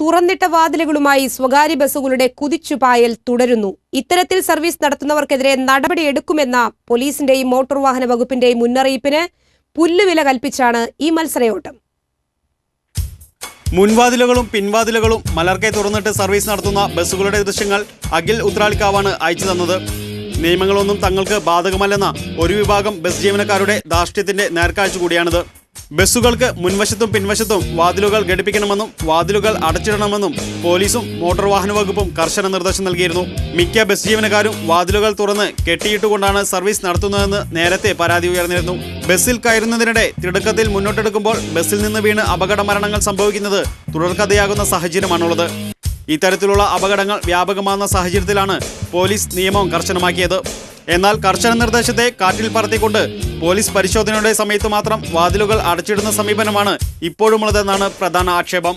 തുറന്നിട്ട വാതിലുകളുമായി സ്വകാര്യ ബസ്സുകളുടെ കുതിച്ചുപായൽ തുടരുന്നു. ഇത്തരത്തിൽ സർവീസ് നടത്തുന്നവർക്കെതിരെ നടപടിയെടുക്കുമെന്ന പോലീസിന്റെയും മോട്ടോർ വാഹന വകുപ്പിന്റെയും മുന്നറിയിപ്പിന് പുല്ലുവില കൽപ്പിച്ചാണ് ഈ മത്സരയോട്ടം. മുൻവാതിലുകളും പിൻവാതിലുകളും മലർക്കെ തുറന്നിട്ട് സർവീസ് നടത്തുന്ന ബസ്സുകളുടെ ദൃശ്യങ്ങൾ അഖിൽ ഉത്രാളിക്കാവാണ് അയച്ചു തന്നത്. നിയമങ്ങളൊന്നും തങ്ങൾക്ക് ബാധകമല്ലെന്ന ഒരു വിഭാഗം ബസ് ജീവനക്കാരുടെ ധാർഷ്ട്യത്തിന്റെ നേർക്കാഴ്ച കൂടിയാണിത്. ബസ്സുകൾക്ക് മുൻവശത്തും പിൻവശത്തും വാതിലുകൾ ഘടിപ്പിക്കണമെന്നും വാതിലുകൾ അടച്ചിടണമെന്നും പോലീസും മോട്ടോർ വാഹന വകുപ്പും കർശന നിർദ്ദേശം നൽകിയിരുന്നു. മിക്ക ബസ് ജീവനക്കാരും വാതിലുകൾ തുറന്ന് കെട്ടിയിട്ടുകൊണ്ടാണ് സർവീസ് നടത്തുന്നതെന്ന് നേരത്തെ പരാതി ഉയർന്നിരുന്നു. ബസ്സിൽ കയറുന്നതിനിടെ തിടുക്കത്തിൽ മുന്നോട്ടെടുക്കുമ്പോൾ ബസ്സിൽ നിന്ന് വീണ് അപകട മരണങ്ങൾ സംഭവിക്കുന്നത് തുടർക്കഥയാകുന്ന സാഹചര്യമാണുള്ളത്. ഇത്തരത്തിലുള്ള അപകടങ്ങൾ വ്യാപകമാകുന്ന സാഹചര്യത്തിലാണ് പോലീസ് നിയമം കർശനമാക്കിയത്. എന്നാൽ കർശന നിർദ്ദേശത്തെ കാറ്റിൽ പറത്തിക്കൊണ്ട് പോലീസ് പരിശോധനയുടെ സമയത്ത് മാത്രം വാതിലുകൾ അടച്ചിടുന്ന സമീപനമാണ് ഇപ്പോഴുമുള്ളതെന്നാണ് പ്രധാന ആക്ഷേപം.